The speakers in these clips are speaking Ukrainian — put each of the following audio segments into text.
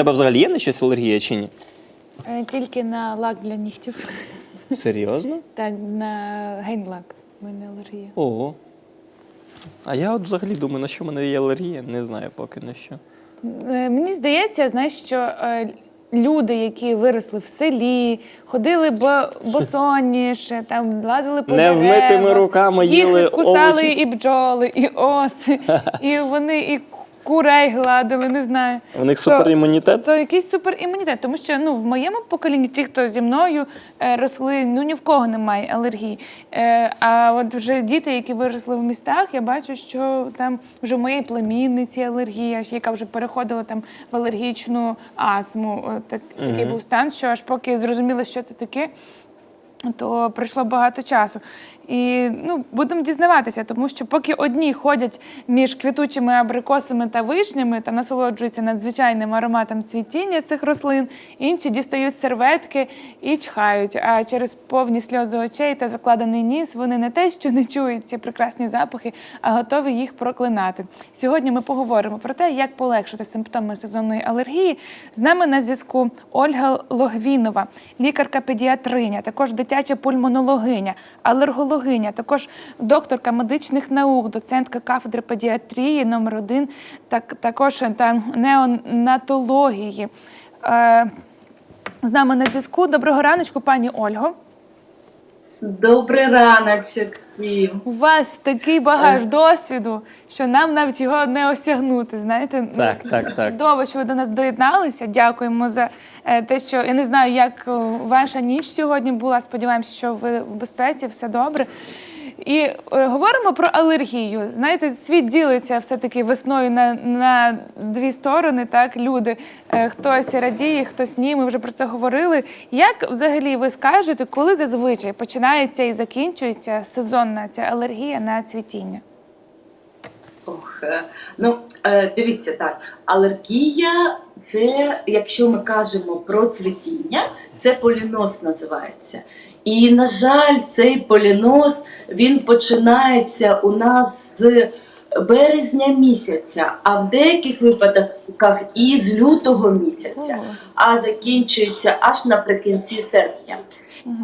тебе взагалі є на щось алергія чи ні? Е, Тільки на лак для нігтів Серйозно? та на гейнлак. У мене алергія. Ого. А я от взагалі думаю, на що в мене є алергія, не знаю поки на що. Е, Мені здається, знаєш, що е, люди, які виросли в селі, ходили бо, босоніше, там лазили по Невмитими деревах, руками їх їли кусали овочі. і бджоли, і оси, і вони і курей гладили, не знаю. У них суперімунітет? То якийсь суперімунітет, тому що ну в моєму поколінні ті, хто зі мною е, росли, ну ні в кого немає алергії. Е, а от вже діти, які виросли в містах, я бачу, що там вже в моєї племінниці алергія, яка вже переходила там в алергічну астму. От Так, Такий був стан, що аж поки зрозуміла, що це таке. То пройшло багато часу. І ну, будемо дізнаватися, тому що поки одні ходять між квітучими абрикосами та вишнями та насолоджуються надзвичайним ароматом цвітіння цих рослин, інші дістають серветки і чхають. А через повні сльози очей та закладений ніс вони не те, що не чують ці прекрасні запахи, а готові їх проклинати. Сьогодні ми поговоримо про те, як полегшити симптоми сезонної алергії. З нами на зв'язку Ольга Логвінова, лікарка-педіатриня, також дитяча пульмонологиня, алергологиня, також докторка медичних наук, доцентка кафедри педіатрії номер 1 так, також та неонатології. Е, з нами на зв'язку. Доброго раночку, пані Ольго. Добрий раночок всім. У вас такий багаж досвіду, що нам навіть його не осягнути. Знаєте, Ну, Так, так, так. чудово, що ви до нас доєдналися. Дякуємо за е, те, що я не знаю, як е, ваша ніч сьогодні була. Сподіваємося, що ви в безпеці, все добре. І е, говоримо про алергію. Знаєте, світ ділиться все-таки весною на, на дві сторони. Так, люди е, хтось радіє, хтось ні. Ми вже про це говорили. Як взагалі ви скажете, коли зазвичай починається і закінчується сезонна ця алергія на цвітіння? Ох, е, ну е, дивіться так, алергія це, якщо ми кажемо про цвітіння, це полінос називається. І, на жаль, цей полінос він починається у нас з березня місяця, а в деяких випадках і з лютого місяця, а закінчується аж наприкінці серпня.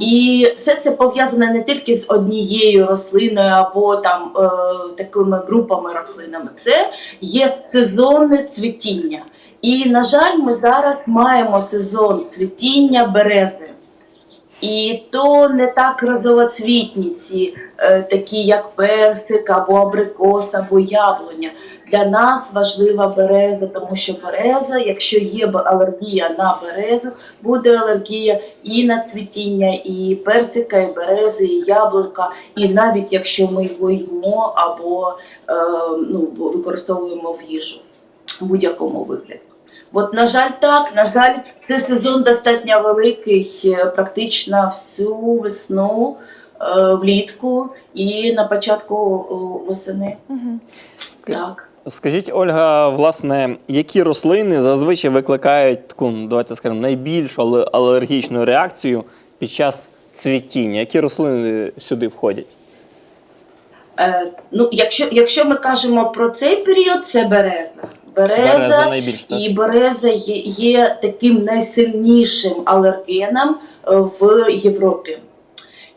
І все це пов'язане не тільки з однією рослиною або там е, такими групами рослинами. Це є сезонне цвітіння. І, на жаль, ми зараз маємо сезон цвітіння берези. І то не так розовоцвітні ці, е, такі як персик, або абрикос, або яблуня. Для нас важлива береза, тому що береза, якщо є алергія на березу, буде алергія і на цвітіння, і персика, і берези, і яблука, і навіть якщо ми його їмо або е, ну, використовуємо в їжу в будь-якому вигляді. От, на жаль, так, на жаль, це сезон достатньо великий, е, практично всю весну, е, влітку і на початку восени. Угу. Так. Скажіть, Ольга, власне, які рослини зазвичай викликають таку, ну, давайте скажемо, найбільшу алергічну реакцію під час цвітіння? Які рослини сюди входять? Е, ну, якщо, якщо ми кажемо про цей період, це береза. Береза, Береза найбільш, так? і береза є, є таким найсильнішим алергеном е, в Європі.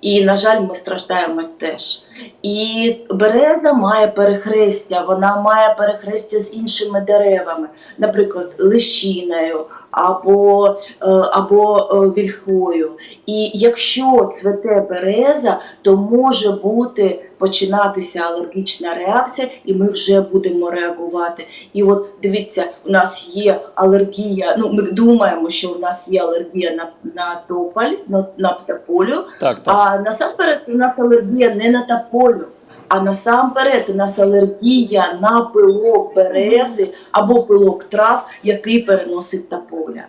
І, на жаль, ми страждаємо теж. І береза має перехрестя, вона має перехрестя з іншими деревами, наприклад, лищиною або, е, або е, вільхою. І якщо цвете береза, то може бути починатися алергічна реакція, і ми вже будемо реагувати. І от дивіться, у нас є алергія. Ну, ми думаємо, що у нас є алергія на, на тополь, на, на тополю, Так, так. а насамперед у нас алергія не на тополю, а насамперед у нас алергія на пилок берези або пилок трав, який переносить тополя.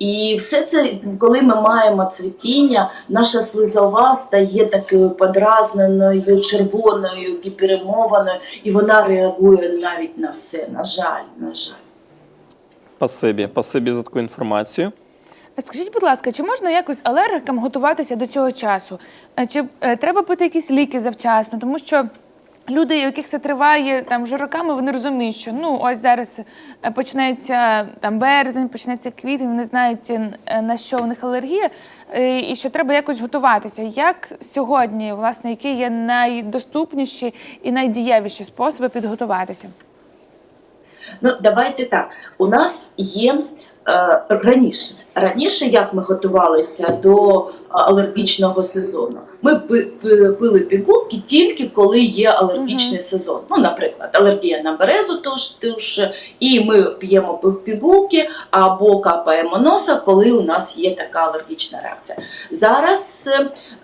І все це, коли ми маємо цвітіння, наша слизова стає такою подразненою, червоною, гіперемованою, і вона реагує навіть на все. На жаль, на жаль. Спасибі, спасибі за таку інформацію. Скажіть, будь ласка, чи можна якось алергикам готуватися до цього часу? Е, Чи е, треба пити якісь ліки завчасно? Тому що Люди, у яких це триває там вже роками, вони розуміють, що ну ось зараз е, почнеться там березень, почнеться квітень, вони знають е, на що у них алергія, е, і що треба якось готуватися. Як сьогодні, власне, які є найдоступніші і найдієвіші способи підготуватися? Ну, давайте так. У нас є раніше. Раніше, як ми готувалися до е, алергічного сезону, ми пи- пи- пили пігулки тільки коли є алергічний сезон. Ну, наприклад, алергія на березу, тож, тож, і ми п'ємо пігулки або капаємо носа, коли у нас є така алергічна реакція. Зараз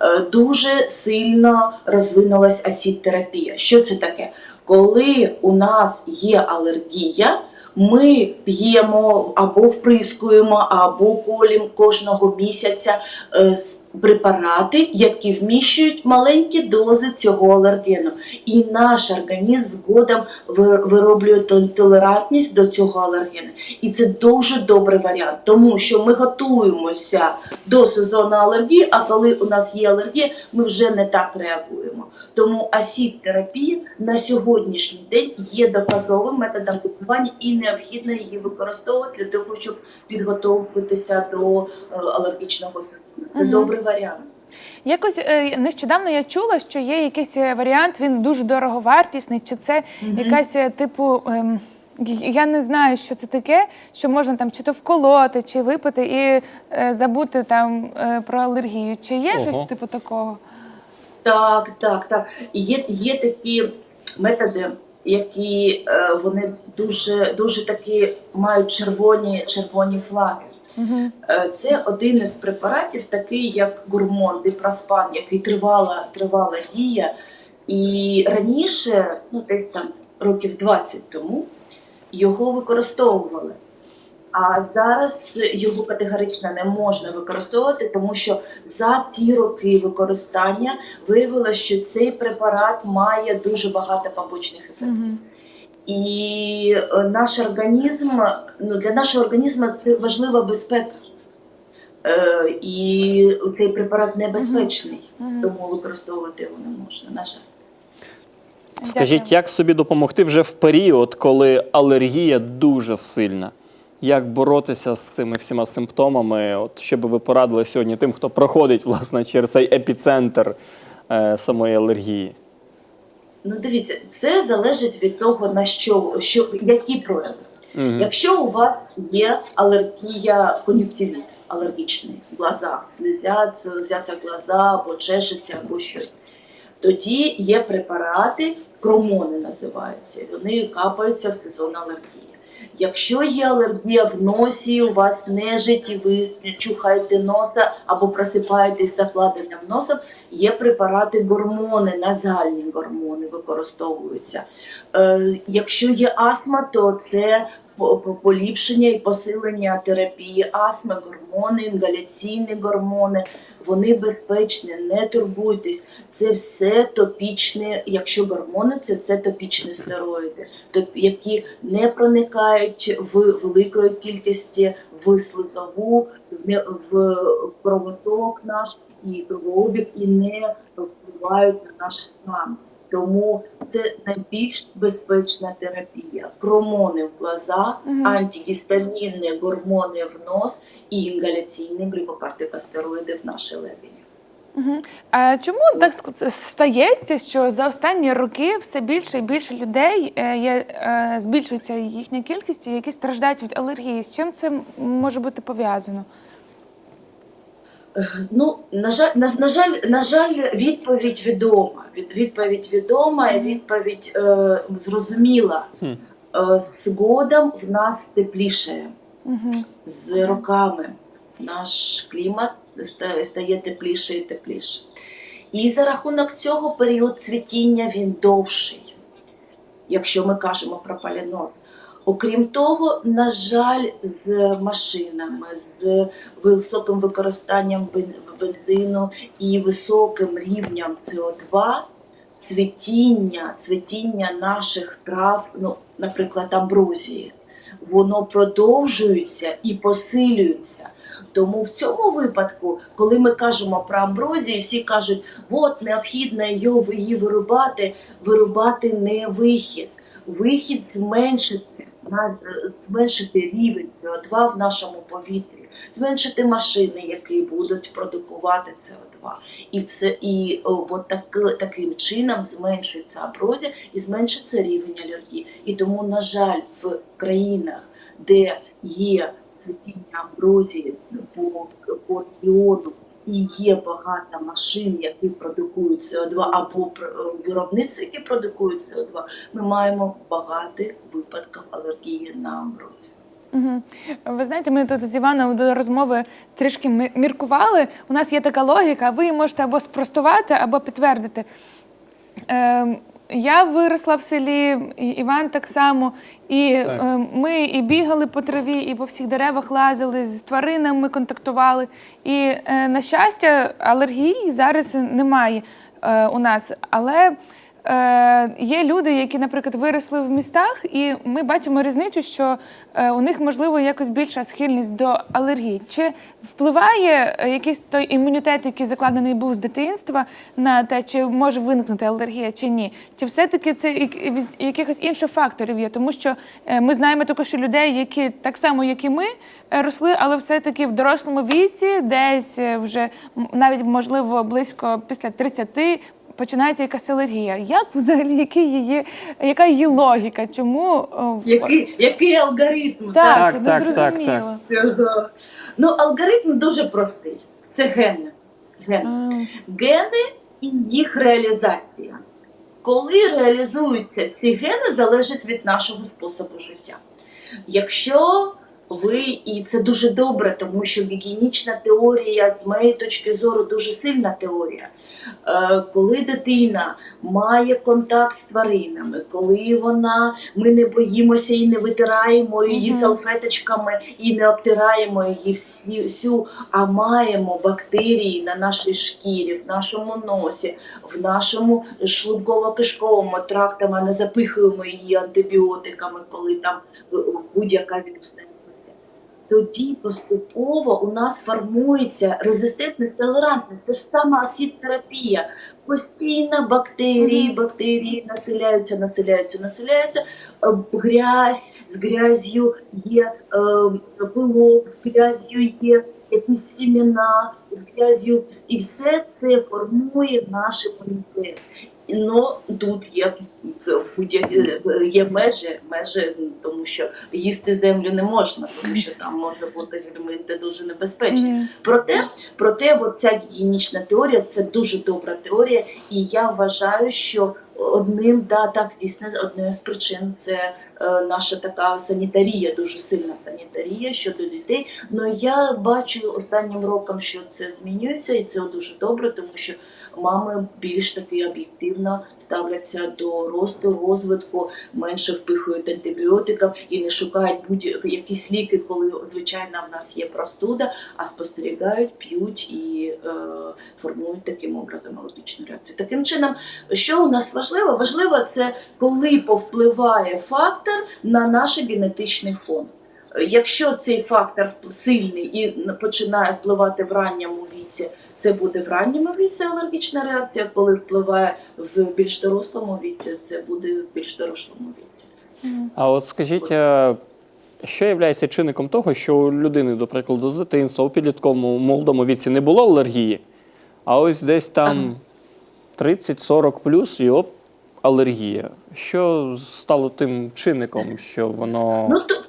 е, дуже сильно розвинулась асід-терапія. Що це таке? Коли у нас є алергія, ми п'ємо або вприскуємо, або колім кожного місяця е, препарати, які вміщують маленькі дози цього алергену. І наш організм згодом вироблює толерантність до цього алергену. І це дуже добрий варіант, тому що ми готуємося до сезону алергії, а коли у нас є алергія, ми вже не так реагуємо. Тому асід-терапія на сьогоднішній день є доказовим методом лікування і необхідно її використовувати для того, щоб підготовитися до е, алергічного сезону. Це Мгм. добрий варіант. Якось е, нещодавно я чула, що є якийсь е, варіант, він дуже дороговартісний, чи це якась е, типу. ем, я не знаю, що це таке, що можна там чи то вколоти, чи випити і е, забути там е, про алергію. Чи є Ого. щось типу такого? Так, так, так. І Є, є такі методи, які е, вони дуже, дуже такі мають червоні, червоні флаги. Е, Це один із препаратів, такий як гурмон, дипроспан, який тривала, тривала дія. І раніше, ну десь там років 20 тому, його використовували. А зараз його категорично не можна використовувати, тому що за ці роки використання виявилося, що цей препарат має дуже багато побочних ефектів. І е, наш організм, ну для нашого організму це важлива безпека. Е, і цей препарат небезпечний, тому використовувати його не можна. На жаль. Скажіть, як собі допомогти вже в період, коли алергія дуже сильна? Як боротися з цими всіма симптомами? От що би ви порадили сьогодні тим, хто проходить власне через цей епіцентр е, самої алергії? Ну, дивіться, це залежить від того, на що, що які прояви. Мгм. Якщо у вас є алергія кон'юктивіт, алергічний в глазах, слізяться, слізяться глаза або чешеться, або щось, тоді є препарати, кромони називаються, вони капаються в сезон алергії. Якщо є алергія в носі, у вас нежить, і ви чухаєте носа або просипаєтесь закладенням носом, є препарати гормони, назальні гормони використовуються. Е, якщо є астма, то це по- по- поліпшення і посилення терапії астми, гормони, інгаляційні гормони. Вони безпечні, не турбуйтесь. Це все топічні, якщо гормони, це все топічні стероїди, які не проникають в великої кількості в слизову, в кровоток наш і кровообіг, і не впливають на наш стан. Тому це найбільш безпечна терапія. Кромони в глаза, Мгм. антигістамінні гормони в нос і інгаляційні глікокортикостероїди в наші легені. Угу. А чому так стається, що за останні роки все більше і більше людей е, є, е, збільшується їхня кількість, які страждають від алергії? З чим це може бути пов'язано? Ну, на жаль, на, на жаль, на жаль, відповідь відома. Від, відповідь відома і відповідь е, зрозуміла. Е, згодом в нас тепліше. З роками наш клімат стає тепліше і тепліше. І за рахунок цього період цвітіння він довший, якщо ми кажемо про поліноз. Окрім того, на жаль, з машинами, з високим використанням бензину і високим рівнем СО2, цвітіння, цвітіння наших трав, ну, наприклад, амброзії, воно продовжується і посилюється. Тому в цьому випадку, коли ми кажемо про амброзію, всі кажуть, от необхідно її вирубати, вирубати не вихід. Вихід зменшити, зменшити рівень СО2 в нашому повітрі, зменшити машини, які будуть продукувати СО2. І це і от так, таким чином зменшується аброзія і зменшиться рівень алергії. І тому, на жаль, в країнах, де є цвітіння амброзії по, по регіону, і є багато машин, які продукують СО2, або е, виробництв, які продукують СО2, ми маємо багато випадків алергії на амброзію. Угу. Ви знаєте, ми тут з Іваном до розмови трішки мі- міркували. У нас є така логіка, ви її можете або спростувати, або підтвердити. Ем, я виросла в селі, і Іван так само. І Так. е, ми і бігали по траві, і по всіх деревах лазили, з тваринами контактували. І, е, на щастя, алергії зараз немає е, у нас. Але е, є люди, які, наприклад, виросли в містах, і ми бачимо різницю, що е, у них можливо якось більша схильність до алергії. Чи впливає е, якийсь той імунітет, який закладений був з дитинства, на те, чи може виникнути алергія, чи ні? Чи все-таки це від якихось інших факторів є? Тому що е, ми знаємо також людей, які так само, як і ми, е, росли, але все-таки в дорослому віці, десь вже навіть можливо близько після 30 починається якась алергія. Як взагалі які її, яка її логіка? Чому Який, який алгоритм? так, Так, не так, так, зрозуміло. Ну, алгоритм дуже простий. Це гени. гени. Гени і їх реалізація. Коли реалізуються ці гени, залежить від нашого способу життя. Якщо ви, і це дуже добре, тому що гігієнічна теорія, з моєї точки зору, дуже сильна теорія. Е, Коли дитина має контакт з тваринами, коли вона ми не боїмося і не витираємо її салфеточками і не обтираємо її всі, всю, а маємо бактерії на нашій шкірі, в нашому носі, в нашому шлунково-кишковому тракті, не запихуємо її антибіотиками, коли там е, будь-яка інфекція. Тоді поступово у нас формується резистентність, толерантність, те ж сама асід-терапія. Постійно бактерії, бактерії населяються, населяються, населяються. Е, Грязь з грязю є е, пилок, з грязю є якісь сімена, з грязю, і все це формує наш імунітет. Ну тут є будь-які є межі, межі, тому що їсти землю не можна, тому що там може бути гельминти дуже небезпечні. мгм. Проте, проте, от ця гігієнічна теорія це дуже добра теорія, і я вважаю, що одним, да, так дійсно однією з причин це е, наша така санітарія, дуже сильна санітарія щодо дітей. Ну я бачу останнім роком, що це змінюється, і це дуже добре, тому що мами більш таки об'єктивно ставляться до росту, розвитку, менше впихують антибіотиків і не шукають будь-якісь ліки, коли звичайно в нас є простуда, а спостерігають, п'ють і е, формують таким образом алергічну реакцію. Таким чином, що у нас важливо? Важливо це коли повпливає фактор на наш генетичний фон. Якщо цей фактор сильний і починає впливати в ранньому віці, це буде в ранньому віці алергічна реакція. Коли впливає в більш дорослому віці, це буде в більш дорослому віці. А от скажіть, е, що є чинником того, що у людини, до прикладу, з дитинства у підлітковому молодому віці не було алергії, а ось десь там 30-40 плюс і оп, алергія. Що стало тим чинником, що воно. Ну то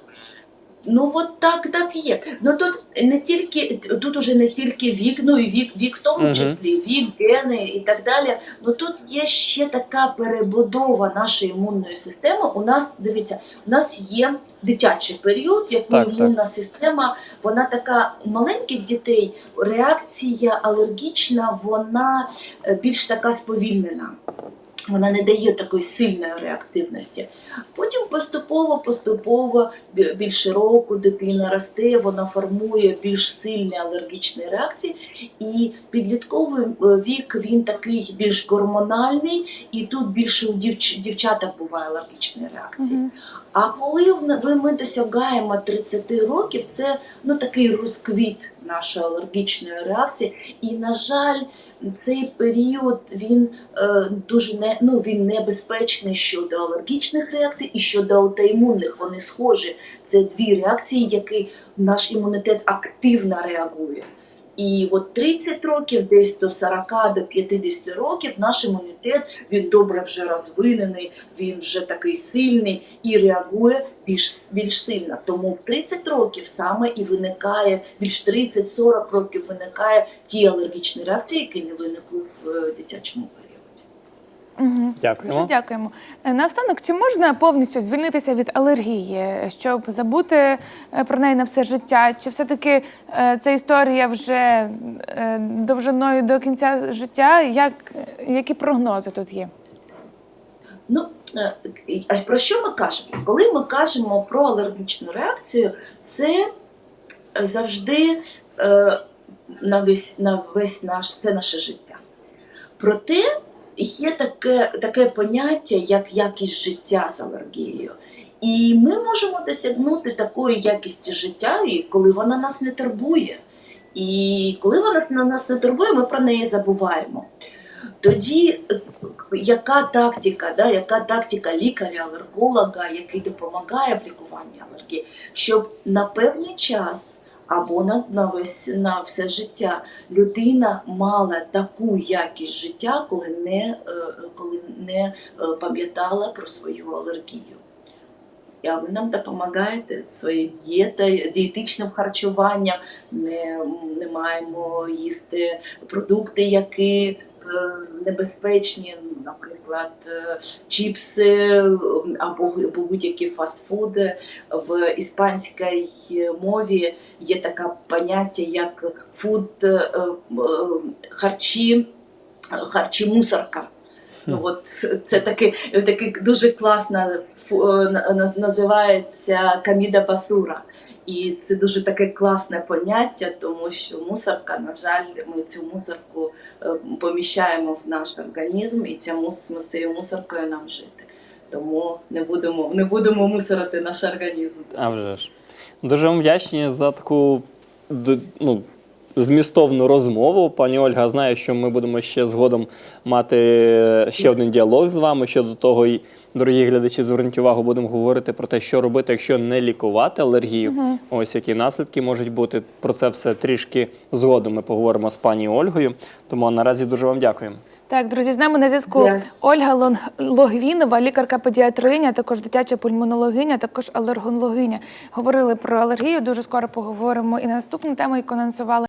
ну от так, так є. Ну тут не тільки тут уже не тільки вік, ну і вік, вік в тому числі, вік, гени і так далі. Ну тут є ще така перебудова нашої імунної системи. У нас дивіться, у нас є дитячий період, в якому Так, так. імунна система, вона така у маленьких дітей. Реакція алергічна, вона е, більш така сповільнена. Вона не дає такої сильної реактивності. Потім поступово, поступово, бі- більше року дитина росте, вона формує більш сильні алергічні реакції. І підлітковий е, вік він такий більш гормональний, і тут більше у дівч- дівчатах буває алергічні реакції. Мгм. А коли ми досягаємо 30 років, це ну такий розквіт нашої алергічної реакції. І, на жаль, цей період він е, дуже не ну він небезпечний щодо алергічних реакцій і щодо аутоімунних. Вони схожі. Це дві реакції, які наш імунітет активно реагує. І от 30 років, десь до 40 до 50 років, наш імунітет він добре вже розвинений, він вже такий сильний і реагує більш більш сильно. Тому в 30 років саме і виникає більш 30-40 років виникає ті алергічні реакції, які не виникли в е, дитячому. Угу. Дякуємо. Дуже дякуємо. Е, Наостанок, чи можна повністю звільнитися від алергії, щоб забути е, про неї на все життя? Чи все-таки е, ця історія вже е, довжиною до кінця життя? Як, які прогнози тут є? Ну, е, про що ми кажемо? Коли ми кажемо про алергічну реакцію, це завжди е, на весь, на весь наш, все наше життя. Проте є таке, таке поняття, як якість життя з алергією. І ми можемо досягнути такої якісті життя, коли вона нас не турбує. І коли вона на нас не турбує, ми про неї забуваємо. Тоді яка тактика, да, яка тактика лікаря-алерголога, який допомагає в лікуванні алергії, щоб на певний час або на, на, весь, на все життя людина мала таку якість життя, коли не, е, коли не е, пам'ятала про свою алергію. А ви нам допомагаєте своєю дієтою, дієтичним харчуванням. Не, не маємо їсти продукти, які небезпечні, наприклад, е, чіпси е, або будь-які фастфуди. В іспанській мові є таке поняття, як фуд е, е, харчі, харчі мусорка. Ну, от це таке, таке дуже класна е, називається каміда басура. І це дуже таке класне поняття, тому що мусорка, на жаль, ми цю мусорку е, поміщаємо в наш організм, і ця мус, з цією мусоркою нам жити. Тому не будемо, не будемо мусорити наш організм. А вже ж. Дуже вам вдячні за таку ну, змістовну розмову. Пані Ольга, знає, що ми будемо ще згодом мати ще один діалог з вами щодо того, і, дорогі глядачі, зверніть увагу, будемо говорити про те, що робити, якщо не лікувати алергію. Ось які наслідки можуть бути. Про це все трішки згодом ми поговоримо з пані Ольгою. Тому наразі дуже вам дякуємо. Так, друзі, з нами на зв'язку Дякую. Ольга Логвінова, лікарка-педіатриня, також дитяча пульмонологиня, також алергонологиня. Говорили про алергію. Дуже скоро поговоримо і на наступну тему, яку анонсували.